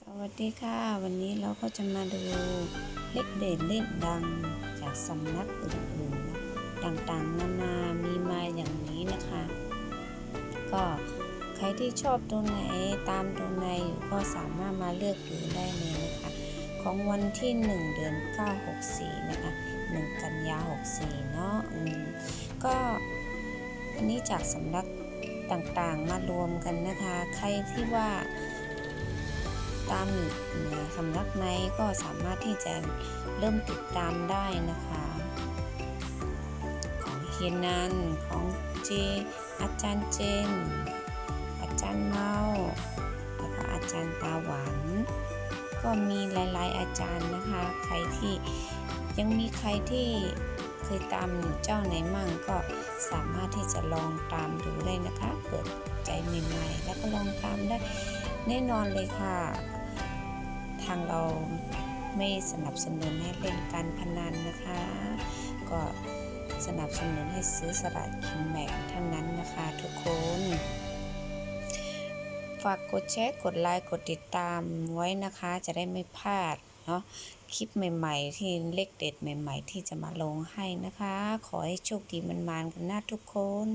สวัสดีค่ะ วันนี้เราก็จะมาดูเลขเด่นเลขดังจากสำนักอื่นๆต่างๆ นานามีมาอย่างนี้นะคะ ก็ใครที่ชอบตัวไหนตามตัวไหนอยู่ก็สามารถมาเลือกดูได้เลยนะคะ ของวันที่ 1 เดือน 9 64 นะคะ 1 กันยา 64 เนาะก็อันนี้จากสำนักต่างๆมารวมกันนะคะ ใครที่ว่า ตามอยู่นสำนักในก็สามารถที่จะเริ่มติดตามได้นะคะ ของเฮียนันของเจอาจารย์เจน อาจารย์เมาแล้วก็อาจารย์ตาหวานก็มีหลาย ๆ อาจารย์นะคะ ใครที่ยังมีใครที่เคยตามอยู่เจ้าไหนมั่งก็สามารถที่จะลองตามดูได้นะคะ เปิดใจใหม่ ๆ แล้วก็ลองตามได้แน่นอนเลยค่ะางเราไม่สนับสนุนให้เล่นการพนันนะคะ ก็สนับสนุนให้ซื้อสลากกินแบ่งเท่านั้นนะคะทุกคน ฝากกดแชร์กดไลค์กดติดตามไว้นะคะ จะได้ไม่พลาดเนาะคลิปใหม่ ๆ ที่เลขเด็ดใหม่ ๆ ที่จะมาลงให้นะคะ ขอให้โชคดีมันๆกันนะทุกคน